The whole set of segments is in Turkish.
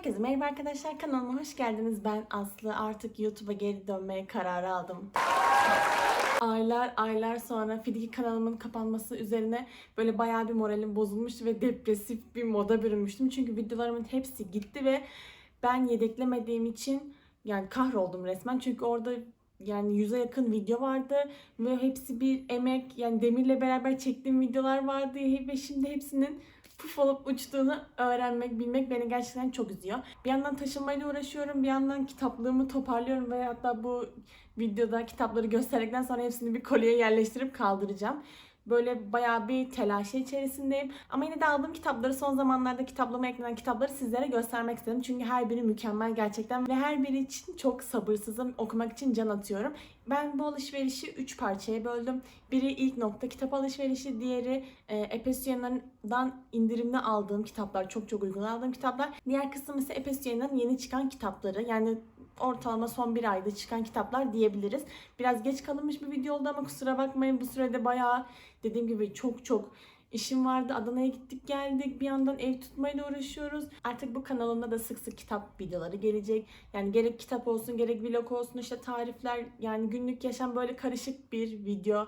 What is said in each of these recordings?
Herkese merhaba arkadaşlar kanalıma hoş geldiniz. Ben Aslı artık YouTube'a geri dönmeye kararı aldım. Aylar aylar sonra Fidiki kanalımın kapanması üzerine böyle bayağı bir moralim bozulmuştu ve depresif bir moda bürünmüştüm. Çünkü videolarımın hepsi gitti ve ben yedeklemediğim için yani kahroldum resmen. Çünkü orada yani yüze yakın video vardı ve hepsi bir emek yani Demir'le beraber çektiğim videolar vardı ve şimdi hepsinin puf olup uçtuğunu öğrenmek, bilmek beni gerçekten çok üzüyor. Bir yandan taşınmayla uğraşıyorum, bir yandan kitaplığımı toparlıyorum ve hatta bu videoda kitapları gösterdikten sonra hepsini bir kolyeye yerleştirip kaldıracağım. Böyle bayağı bir telaşı içerisindeyim. Ama yine de aldığım kitapları son zamanlarda kitaplığıma eklenen kitapları sizlere göstermek istedim. Çünkü her biri mükemmel gerçekten ve her biri için çok sabırsızım. Okumak için can atıyorum. Ben bu alışverişi 3 parçaya böldüm. Biri ilk nokta kitap alışverişi, diğeri e, Epes indirimli aldığım kitaplar, çok çok uygun aldığım kitaplar. Diğer kısım ise Epes yeni çıkan kitapları. Yani ortalama son bir ayda çıkan kitaplar diyebiliriz. Biraz geç kalınmış bir video oldu ama kusura bakmayın bu sürede bayağı dediğim gibi çok çok işim vardı. Adana'ya gittik geldik. Bir yandan ev tutmayla uğraşıyoruz. Artık bu kanalımda da sık sık kitap videoları gelecek. Yani gerek kitap olsun gerek vlog olsun işte tarifler yani günlük yaşam böyle karışık bir video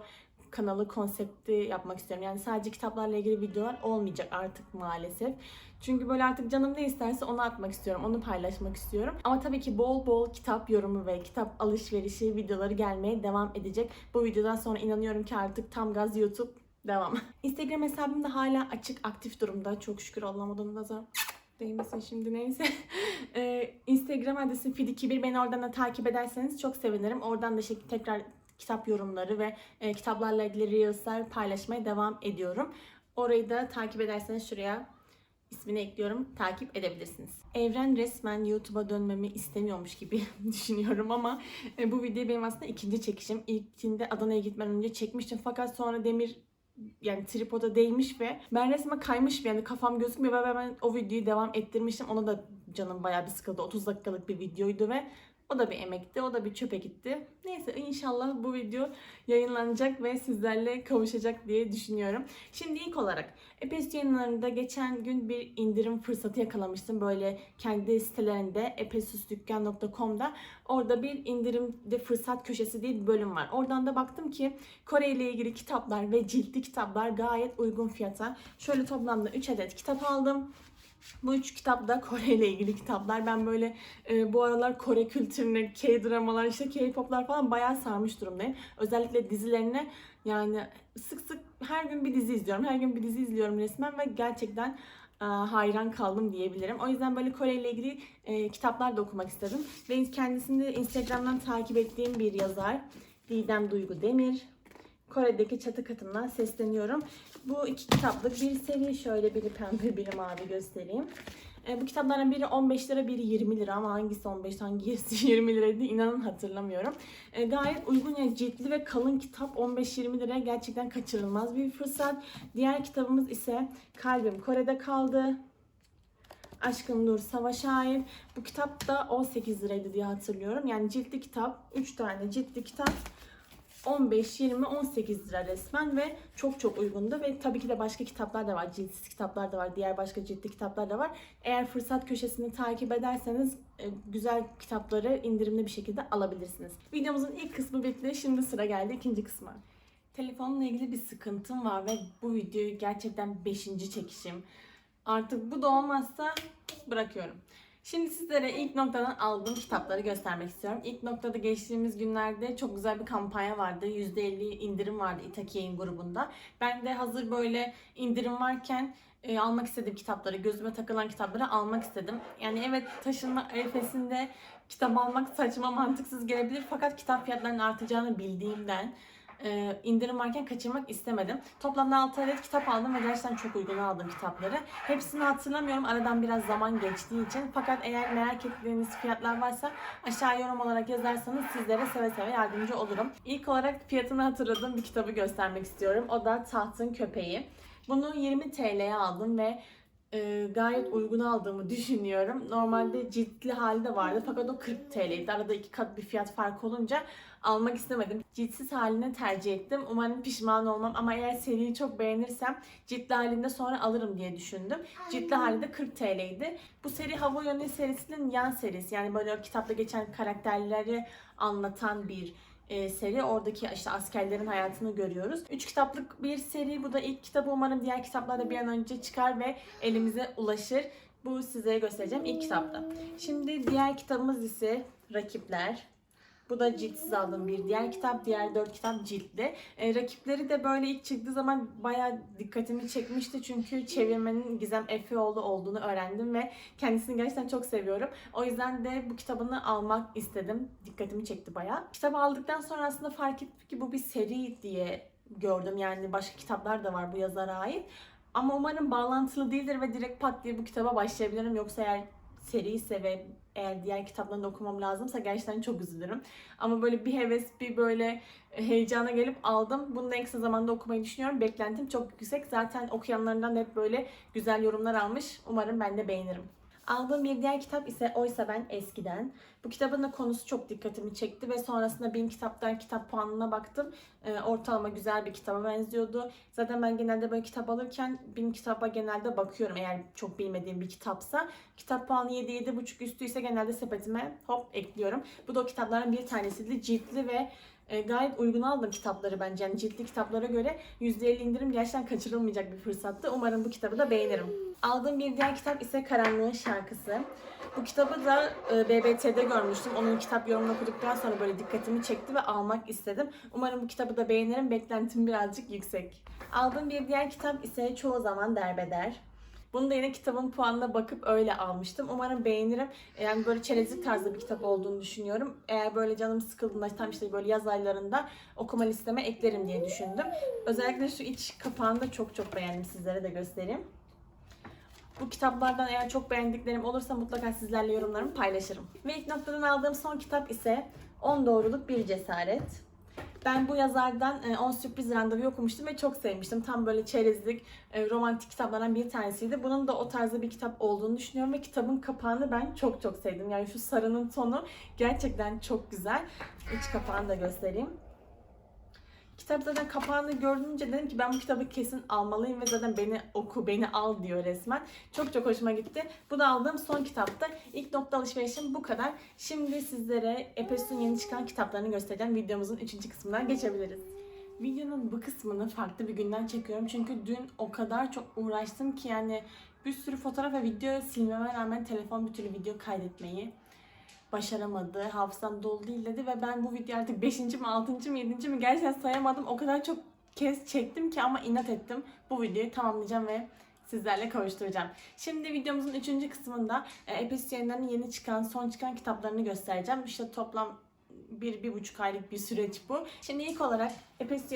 kanalı konsepti yapmak istiyorum. Yani sadece kitaplarla ilgili videolar olmayacak artık maalesef. Çünkü böyle artık canım ne isterse onu atmak istiyorum, onu paylaşmak istiyorum. Ama tabii ki bol bol kitap yorumu ve kitap alışverişi videoları gelmeye devam edecek. Bu videodan sonra inanıyorum ki artık tam gaz YouTube devam. Instagram hesabım da hala açık, aktif durumda. Çok şükür Allah'ım nazar değmesin şimdi neyse. Ee, Instagram adresim fid21. Beni oradan da takip ederseniz çok sevinirim. Oradan da şey, tekrar kitap yorumları ve e, kitaplarla ilgili reelsler paylaşmaya devam ediyorum. Orayı da takip ederseniz şuraya ismini ekliyorum. Takip edebilirsiniz. Evren resmen YouTube'a dönmemi istemiyormuş gibi düşünüyorum ama e, bu video benim aslında ikinci çekişim. İlkinde Adana'ya gitmeden önce çekmiştim fakat sonra Demir yani tripoda değmiş ve ben resmen kaymış yani kafam gözükmüyor ve ben o videoyu devam ettirmiştim. Ona da canım bayağı bir sıkıldı. 30 dakikalık bir videoydu ve o da bir emekti, o da bir çöpe gitti. Neyse inşallah bu video yayınlanacak ve sizlerle kavuşacak diye düşünüyorum. Şimdi ilk olarak Epes yayınlarında geçen gün bir indirim fırsatı yakalamıştım. Böyle kendi sitelerinde epesusdükkan.com'da orada bir indirimde fırsat köşesi diye bir bölüm var. Oradan da baktım ki Kore ile ilgili kitaplar ve ciltli kitaplar gayet uygun fiyata. Şöyle toplamda 3 adet kitap aldım. Bu üç kitap da Kore ile ilgili kitaplar. Ben böyle e, bu aralar Kore kültürüne, K-dramalar, işte K-poplar falan bayağı sarmış durumdayım. Özellikle dizilerine yani sık sık her gün bir dizi izliyorum. Her gün bir dizi izliyorum resmen ve gerçekten e, hayran kaldım diyebilirim. O yüzden böyle Kore ile ilgili e, kitaplar da okumak istedim. Ve kendisini Instagram'dan takip ettiğim bir yazar. Didem Duygu Demir. Kore'deki çatı katından sesleniyorum. Bu iki kitaplık bir seri. Şöyle biri pembe, biri mavi göstereyim. E, bu kitapların biri 15 lira, biri 20 lira ama hangisi 15, hangisi 20 liraydı inanın hatırlamıyorum. E, gayet uygun yani ciltli ve kalın kitap 15-20 liraya gerçekten kaçırılmaz bir fırsat. Diğer kitabımız ise Kalbim Kore'de kaldı. Aşkım Nur Savaş'a ait. Bu kitap da 18 liraydı diye hatırlıyorum. Yani ciltli kitap, 3 tane ciltli kitap 15, 20, 18 lira resmen ve çok çok uygundu ve tabii ki de başka kitaplar da var. Ciltsiz kitaplar da var. Diğer başka ciltli kitaplar da var. Eğer fırsat köşesini takip ederseniz e, güzel kitapları indirimli bir şekilde alabilirsiniz. Videomuzun ilk kısmı bitti. Şimdi sıra geldi ikinci kısma. Telefonla ilgili bir sıkıntım var ve bu videoyu gerçekten 5. çekişim. Artık bu da olmazsa bırakıyorum. Şimdi sizlere ilk noktadan aldığım kitapları göstermek istiyorum. İlk noktada geçtiğimiz günlerde çok güzel bir kampanya vardı. %50 indirim vardı İtaki Yayın grubunda. Ben de hazır böyle indirim varken e, almak istedim kitapları, gözüme takılan kitapları almak istedim. Yani evet taşınma arifesinde kitap almak saçma mantıksız gelebilir fakat kitap fiyatlarının artacağını bildiğimden e, indirim varken kaçırmak istemedim. Toplamda 6 adet kitap aldım ve gerçekten çok uygun aldım kitapları. Hepsini hatırlamıyorum. Aradan biraz zaman geçtiği için. Fakat eğer merak ettiğiniz fiyatlar varsa aşağı yorum olarak yazarsanız sizlere seve seve yardımcı olurum. İlk olarak fiyatını hatırladığım bir kitabı göstermek istiyorum. O da Tahtın Köpeği. Bunu 20 TL'ye aldım ve e, gayet uygun aldığımı düşünüyorum. Normalde ciltli hali de vardı fakat o 40 TL'ydi. Arada iki kat bir fiyat farkı olunca almak istemedim. Ciltsiz halini tercih ettim. Umarım pişman olmam ama eğer seriyi çok beğenirsem ciltli halinde sonra alırım diye düşündüm. Ciltli hali de 40 TL'ydi. Bu seri Hava Yönü serisinin yan serisi. Yani böyle kitapta geçen karakterleri anlatan bir e, seri. Oradaki işte askerlerin hayatını görüyoruz. Üç kitaplık bir seri. Bu da ilk kitabı. Umarım diğer kitaplar da bir an önce çıkar ve elimize ulaşır. Bu size göstereceğim ilk kitapta. Şimdi diğer kitabımız ise Rakipler. Bu da ciltsiz aldığım bir diğer kitap. Diğer dört kitap ciltli. E, rakipleri de böyle ilk çıktığı zaman bayağı dikkatimi çekmişti. Çünkü çevirmenin Gizem Efeoğlu olduğunu öğrendim ve kendisini gerçekten çok seviyorum. O yüzden de bu kitabını almak istedim. Dikkatimi çekti bayağı. Kitabı aldıktan sonra aslında fark ettim ki bu bir seri diye gördüm. Yani başka kitaplar da var bu yazara ait. Ama umarım bağlantılı değildir ve direkt pat diye bu kitaba başlayabilirim. Yoksa eğer seri ise ve eğer diğer kitaplarını okumam lazımsa gerçekten çok üzülürüm. Ama böyle bir heves, bir böyle heyecana gelip aldım. Bunu en kısa zamanda okumayı düşünüyorum. Beklentim çok yüksek. Zaten okuyanlarından da hep böyle güzel yorumlar almış. Umarım ben de beğenirim. Aldığım bir diğer kitap ise Oysa Ben Eskiden. Bu kitabın da konusu çok dikkatimi çekti ve sonrasında bin kitaptan kitap puanına baktım. Ee, ortalama güzel bir kitaba benziyordu. Zaten ben genelde böyle kitap alırken bin kitaba genelde bakıyorum eğer çok bilmediğim bir kitapsa. Kitap puanı 7-7,5 üstü ise genelde sepetime hop ekliyorum. Bu da o kitapların bir tanesiydi. Ciltli ve e, gayet uygun aldım kitapları bence. Yani ciltli kitaplara göre %50 indirim gerçekten kaçırılmayacak bir fırsattı. Umarım bu kitabı da beğenirim. Aldığım bir diğer kitap ise Karanlığın Şarkısı. Bu kitabı da e, BBT'de görmüştüm. Onun kitap yorumunu okuduktan sonra böyle dikkatimi çekti ve almak istedim. Umarım bu kitabı da beğenirim. Beklentim birazcık yüksek. Aldığım bir diğer kitap ise Çoğu Zaman Derbeder. Bunu da yine kitabın puanına bakıp öyle almıştım. Umarım beğenirim. Yani böyle çerezlik tarzda bir kitap olduğunu düşünüyorum. Eğer böyle canım sıkıldığında tam işte böyle yaz aylarında okuma listeme eklerim diye düşündüm. Özellikle şu iç kapağını da çok çok beğendim. Sizlere de göstereyim. Bu kitaplardan eğer çok beğendiklerim olursa mutlaka sizlerle yorumlarımı paylaşırım. Ve ilk noktadan aldığım son kitap ise 10 Doğruluk Bir Cesaret. Ben bu yazardan e, 10 Sürpriz Randevu okumuştum ve çok sevmiştim. Tam böyle çerezlik, e, romantik kitaplardan bir tanesiydi. Bunun da o tarzda bir kitap olduğunu düşünüyorum ve kitabın kapağını ben çok çok sevdim. Yani şu sarının tonu gerçekten çok güzel. İç kapağını da göstereyim. Kitap zaten kapağını gördüğünce dedim ki ben bu kitabı kesin almalıyım ve zaten beni oku, beni al diyor resmen. Çok çok hoşuma gitti. Bu da aldığım son kitapta. İlk nokta alışverişim bu kadar. Şimdi sizlere Epes'in yeni çıkan kitaplarını göstereceğim. Videomuzun 3. kısmından geçebiliriz. Videonun bu kısmını farklı bir günden çekiyorum. Çünkü dün o kadar çok uğraştım ki yani bir sürü fotoğraf ve video silmeme rağmen telefon bir türlü video kaydetmeyi başaramadı. Hafızam dolu değil dedi ve ben bu video artık 5. mi 6. mi 7. mi gerçekten sayamadım. O kadar çok kez çektim ki ama inat ettim. Bu videoyu tamamlayacağım ve sizlerle kavuşturacağım. Şimdi videomuzun 3. kısmında e, Epes yayınlarının yeni çıkan, son çıkan kitaplarını göstereceğim. İşte toplam bir, bir buçuk aylık bir süreç bu. Şimdi ilk olarak Epes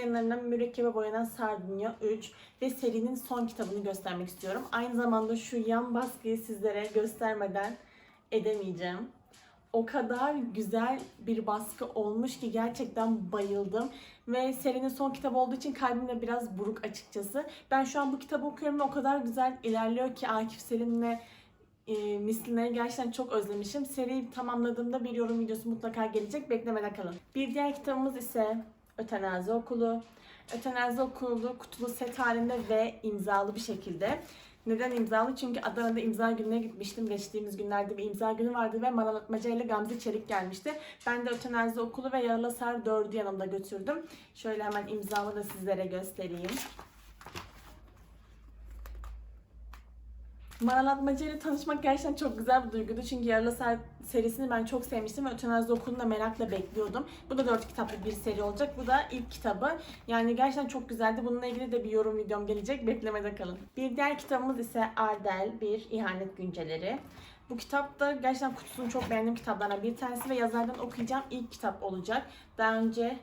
mürekkebe boyanan Sardunya 3 ve serinin son kitabını göstermek istiyorum. Aynı zamanda şu yan baskıyı sizlere göstermeden edemeyeceğim o kadar güzel bir baskı olmuş ki gerçekten bayıldım. Ve serinin son kitabı olduğu için kalbim de biraz buruk açıkçası. Ben şu an bu kitabı okuyorum ve o kadar güzel ilerliyor ki Akif Selim ve e, Mislina'yı gerçekten çok özlemişim. Seriyi tamamladığımda bir yorum videosu mutlaka gelecek. Beklemede kalın. Bir diğer kitabımız ise Ötenazi Okulu. Ötenazi Okulu kutulu set halinde ve imzalı bir şekilde. Neden imzalı? Çünkü Adana'da imza gününe gitmiştim. Geçtiğimiz günlerde bir imza günü vardı ve Maranatmaca ile Gamze Çelik gelmişti. Ben de Ötenazi Okulu ve Yaralasar 4'ü yanımda götürdüm. Şöyle hemen imzamı da sizlere göstereyim. Maranatmaca ile tanışmak gerçekten çok güzel bir duyguydu. Çünkü Yaralasar serisini ben çok sevmiştim ve Ötenazi Okulu'nu da merakla bekliyordum. Bu da 4 kitaplık bir seri olacak. Bu da ilk kitabı. Yani gerçekten çok güzeldi. Bununla ilgili de bir yorum videom gelecek. Beklemede kalın. Bir diğer kitabımız ise Ardel Bir İhanet Günceleri. Bu kitap da gerçekten kutusunu çok beğendiğim kitaplardan bir tanesi ve yazardan okuyacağım ilk kitap olacak. Daha önce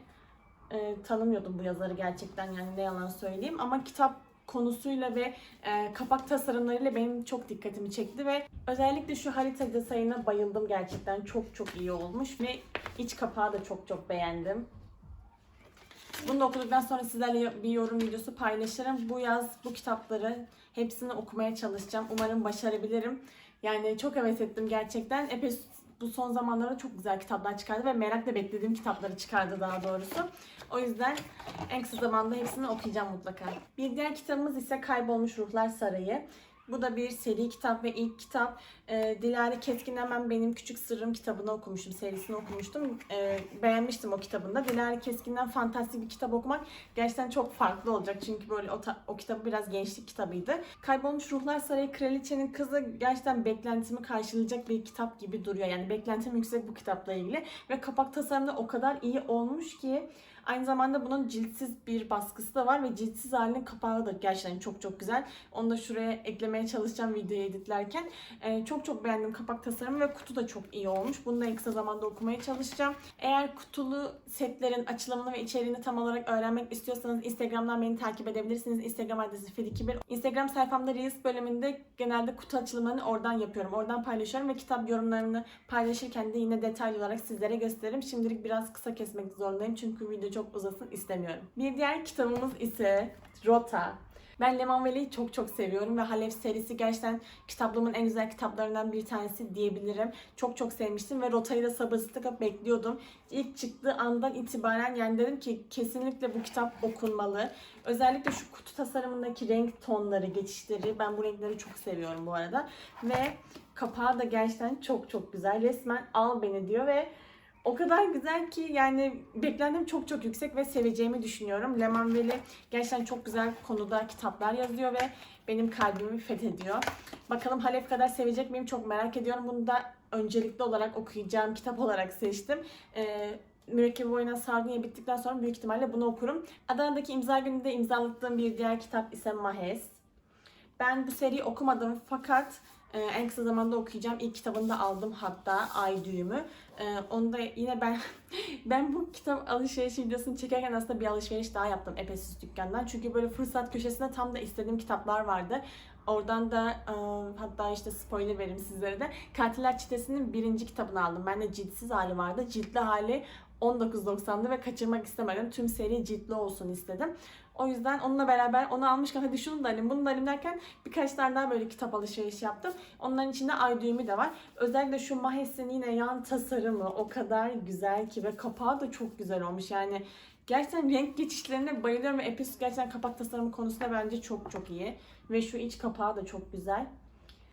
e, tanımıyordum bu yazarı gerçekten yani ne yalan söyleyeyim ama kitap konusuyla ve e, kapak tasarımlarıyla benim çok dikkatimi çekti ve özellikle şu harita detayına bayıldım gerçekten çok çok iyi olmuş ve iç kapağı da çok çok beğendim. Bunu da okuduktan sonra sizlerle bir yorum videosu paylaşırım. Bu yaz bu kitapları hepsini okumaya çalışacağım. Umarım başarabilirim. Yani çok heves ettim gerçekten. Epey bu son zamanlarda çok güzel kitaplar çıkardı ve merakla beklediğim kitapları çıkardı daha doğrusu. O yüzden en kısa zamanda hepsini okuyacağım mutlaka. Bir diğer kitabımız ise Kaybolmuş Ruhlar Sarayı. Bu da bir seri kitap ve ilk kitap. E, Dilara Keskin'den ben Benim Küçük Sırrım kitabını okumuştum, serisini okumuştum. E, beğenmiştim o kitabında. Dilara Keskin'den fantastik bir kitap okumak gerçekten çok farklı olacak. Çünkü böyle o, o kitabı biraz gençlik kitabıydı. Kaybolmuş Ruhlar Sarayı Kraliçenin Kızı gerçekten beklentimi karşılayacak bir kitap gibi duruyor. Yani beklentim yüksek bu kitapla ilgili. Ve kapak tasarımı da o kadar iyi olmuş ki Aynı zamanda bunun ciltsiz bir baskısı da var ve ciltsiz halinin kapağı da gerçekten çok çok güzel. Onu da şuraya eklemeye çalışacağım videoyu editlerken. Ee, çok çok beğendim kapak tasarımı ve kutu da çok iyi olmuş. Bunu da en kısa zamanda okumaya çalışacağım. Eğer kutulu setlerin açılımını ve içeriğini tam olarak öğrenmek istiyorsanız Instagram'dan beni takip edebilirsiniz. Instagram adresi fed21. Instagram sayfamda Reels bölümünde genelde kutu açılımlarını oradan yapıyorum. Oradan paylaşıyorum ve kitap yorumlarını paylaşırken de yine detaylı olarak sizlere gösteririm. Şimdilik biraz kısa kesmek zorundayım çünkü video çok uzasın istemiyorum. Bir diğer kitabımız ise Rota. Ben Leman Veli'yi çok çok seviyorum ve Halef serisi gerçekten kitaplığımın en güzel kitaplarından bir tanesi diyebilirim. Çok çok sevmiştim ve Rota'yı da sabırsızlıkla bekliyordum. İlk çıktığı andan itibaren yani dedim ki kesinlikle bu kitap okunmalı. Özellikle şu kutu tasarımındaki renk tonları, geçişleri ben bu renkleri çok seviyorum bu arada. Ve kapağı da gerçekten çok çok güzel. Resmen al beni diyor ve o kadar güzel ki yani beklentim çok çok yüksek ve seveceğimi düşünüyorum. Leman Veli gerçekten çok güzel konuda kitaplar yazıyor ve benim kalbimi fethediyor. Bakalım Halef kadar sevecek miyim çok merak ediyorum. Bunu da öncelikli olarak okuyacağım kitap olarak seçtim. Ee, Mürekkebi Boyuna Sardunya bittikten sonra büyük ihtimalle bunu okurum. Adana'daki imza gününde imzaladığım bir diğer kitap ise Mahes. Ben bu seriyi okumadım fakat e, en kısa zamanda okuyacağım. İlk kitabını da aldım hatta Ay Düğümü. E, onu da yine ben ben bu kitap alışveriş videosunu çekerken aslında bir alışveriş daha yaptım Epesiz dükkandan. Çünkü böyle fırsat köşesinde tam da istediğim kitaplar vardı. Oradan da e, hatta işte spoiler vereyim sizlere de. Katiller Çetesi'nin birinci kitabını aldım. Bende ciltsiz hali vardı. Ciltli hali 19.90'dı ve kaçırmak istemedim. Tüm seri ciltli olsun istedim. O yüzden onunla beraber onu almışken hadi şunu da alayım bunu da alayım derken birkaç tane daha böyle kitap alışveriş yaptım. Onların içinde ay düğümü de var. Özellikle şu Mahes'in yine yan tasarımı o kadar güzel ki ve kapağı da çok güzel olmuş. Yani gerçekten renk geçişlerine bayılıyorum ve Epis gerçekten kapak tasarımı konusunda bence çok çok iyi. Ve şu iç kapağı da çok güzel.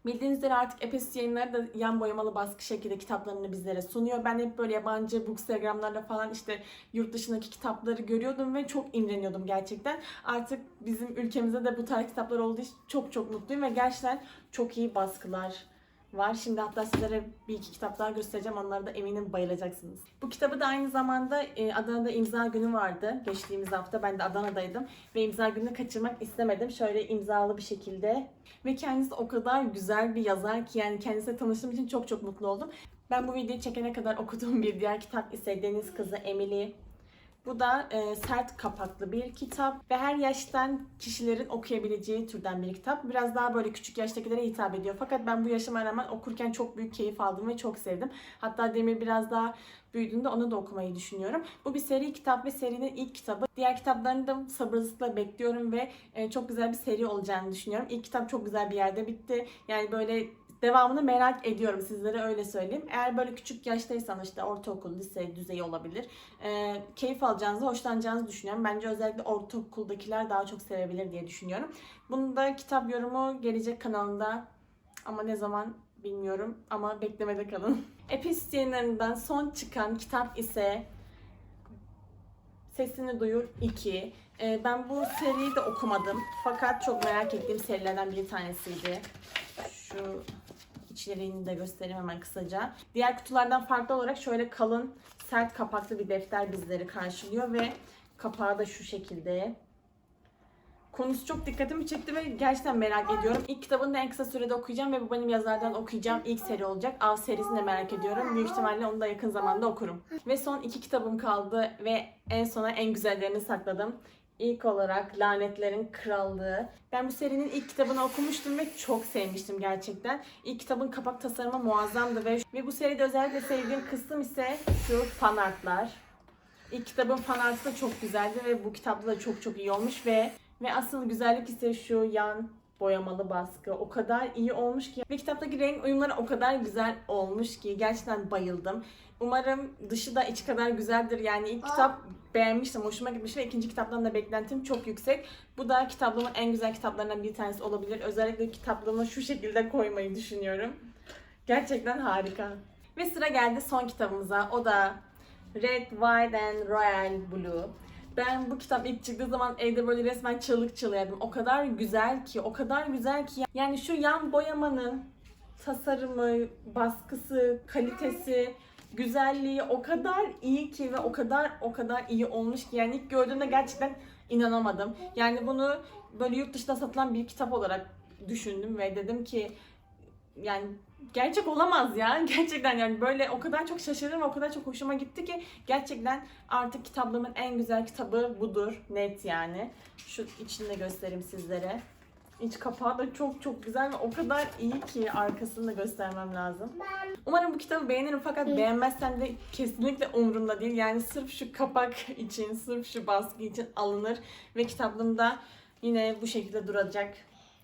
Bildiğiniz üzere artık Epes yayınları da yan boyamalı baskı şekilde kitaplarını bizlere sunuyor. Ben hep böyle yabancı bookstagramlarda falan işte yurt dışındaki kitapları görüyordum ve çok imreniyordum gerçekten. Artık bizim ülkemizde de bu tarz kitaplar olduğu için çok çok mutluyum ve gerçekten çok iyi baskılar var. Şimdi hatta sizlere bir iki kitap daha göstereceğim. Onlara da eminim bayılacaksınız. Bu kitabı da aynı zamanda e, Adana'da imza günü vardı. Geçtiğimiz hafta ben de Adana'daydım. Ve imza gününü kaçırmak istemedim. Şöyle imzalı bir şekilde. Ve kendisi o kadar güzel bir yazar ki yani kendisiyle tanıştığım için çok çok mutlu oldum. Ben bu videoyu çekene kadar okuduğum bir diğer kitap ise Deniz Kızı Emily. Bu da e, sert kapaklı bir kitap ve her yaştan kişilerin okuyabileceği türden bir kitap. Biraz daha böyle küçük yaştakilere hitap ediyor. Fakat ben bu yaşıma rağmen okurken çok büyük keyif aldım ve çok sevdim. Hatta Demir biraz daha büyüdüğünde onu da okumayı düşünüyorum. Bu bir seri kitap ve serinin ilk kitabı. Diğer kitaplarını da sabırsızlıkla bekliyorum ve e, çok güzel bir seri olacağını düşünüyorum. İlk kitap çok güzel bir yerde bitti. Yani böyle devamını merak ediyorum sizlere öyle söyleyeyim. Eğer böyle küçük yaştaysanız işte ortaokul, lise düzeyi olabilir. E, keyif alacağınızı, hoşlanacağınızı düşünüyorum. Bence özellikle ortaokuldakiler daha çok sevebilir diye düşünüyorum. Bunu da kitap yorumu gelecek kanalında ama ne zaman bilmiyorum ama beklemede kalın. Epis son çıkan kitap ise Sesini Duyur 2. Ee, ben bu seriyi de okumadım. Fakat çok merak ettiğim serilerden bir tanesiydi. Şu içeriğini de göstereyim hemen kısaca. Diğer kutulardan farklı olarak şöyle kalın, sert kapaklı bir defter bizleri karşılıyor ve kapağı da şu şekilde. Konusu çok dikkatimi çekti ve gerçekten merak ediyorum. İlk kitabını da en kısa sürede okuyacağım ve bu benim yazardan okuyacağım ilk seri olacak. Av serisini de merak ediyorum. Büyük ihtimalle onu da yakın zamanda okurum. Ve son iki kitabım kaldı ve en sona en güzellerini sakladım. İlk olarak Lanetlerin Krallığı. Ben bu serinin ilk kitabını okumuştum ve çok sevmiştim gerçekten. İlk kitabın kapak tasarımı muazzamdı ve, ve bu seride özellikle sevdiğim kısım ise şu fan artlar. İlk kitabın fan art'ı da çok güzeldi ve bu kitapta da çok çok iyi olmuş ve ve asıl güzellik ise şu yan boyamalı baskı o kadar iyi olmuş ki ve kitaptaki renk uyumları o kadar güzel olmuş ki gerçekten bayıldım. Umarım dışı da içi kadar güzeldir. Yani ilk kitap beğenmiştim, hoşuma gitmiş ve ikinci kitaptan da beklentim çok yüksek. Bu da kitaplığımın en güzel kitaplarından bir tanesi olabilir. Özellikle kitaplığımı şu şekilde koymayı düşünüyorum. Gerçekten harika. Ve sıra geldi son kitabımıza. O da Red, White and Royal Blue. Ben bu kitap ilk çıktığı zaman evde böyle resmen çığlık çığlıyordum. O kadar güzel ki, o kadar güzel ki. Yani şu yan boyamanın tasarımı, baskısı, kalitesi, güzelliği o kadar iyi ki ve o kadar o kadar iyi olmuş ki yani ilk gördüğümde gerçekten inanamadım. Yani bunu böyle yurt dışında satılan bir kitap olarak düşündüm ve dedim ki yani gerçek olamaz ya. Gerçekten yani böyle o kadar çok şaşırdım o kadar çok hoşuma gitti ki gerçekten artık kitaplığımın en güzel kitabı budur. Net yani. Şu içini de göstereyim sizlere. İç kapağı da çok çok güzel ve o kadar iyi ki arkasını da göstermem lazım. Umarım bu kitabı beğenirim fakat beğenmezsem de kesinlikle umurumda değil. Yani sırf şu kapak için, sırf şu baskı için alınır ve kitaplığımda yine bu şekilde duracak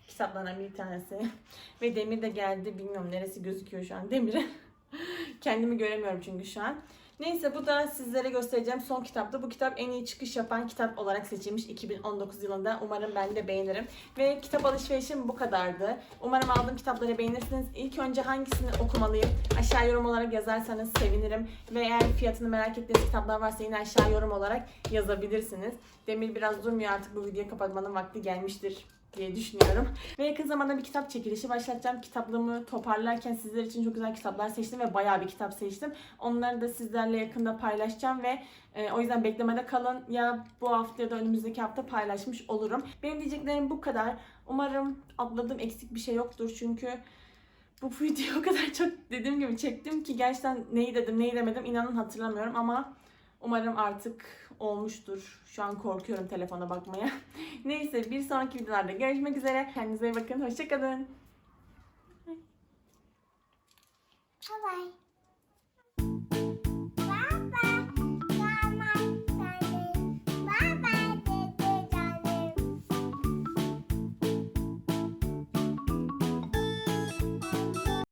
kitaplardan bir tanesi. Ve Demir de geldi. Bilmiyorum neresi gözüküyor şu an Demir'i. Kendimi göremiyorum çünkü şu an. Neyse bu da sizlere göstereceğim son kitaptı. Bu kitap en iyi çıkış yapan kitap olarak seçilmiş 2019 yılında. Umarım ben de beğenirim. Ve kitap alışverişim bu kadardı. Umarım aldığım kitapları beğenirsiniz. İlk önce hangisini okumalıyım? Aşağı yorum olarak yazarsanız sevinirim. Ve eğer fiyatını merak ettiğiniz kitaplar varsa yine aşağı yorum olarak yazabilirsiniz. Demir biraz durmuyor artık bu videoyu kapatmanın vakti gelmiştir diye düşünüyorum. Ve yakın zamanda bir kitap çekilişi başlatacağım. Kitaplığımı toparlarken sizler için çok güzel kitaplar seçtim ve bayağı bir kitap seçtim. Onları da sizlerle yakında paylaşacağım ve e, o yüzden beklemede kalın. Ya bu hafta ya da önümüzdeki hafta paylaşmış olurum. Benim diyeceklerim bu kadar. Umarım atladığım eksik bir şey yoktur çünkü bu videoyu o kadar çok dediğim gibi çektim ki gerçekten neyi dedim neyi demedim inanın hatırlamıyorum ama umarım artık olmuştur. Şu an korkuyorum telefona bakmaya. Neyse bir sonraki videolarda görüşmek üzere. Kendinize iyi bakın. Hoşçakalın. Bye bye.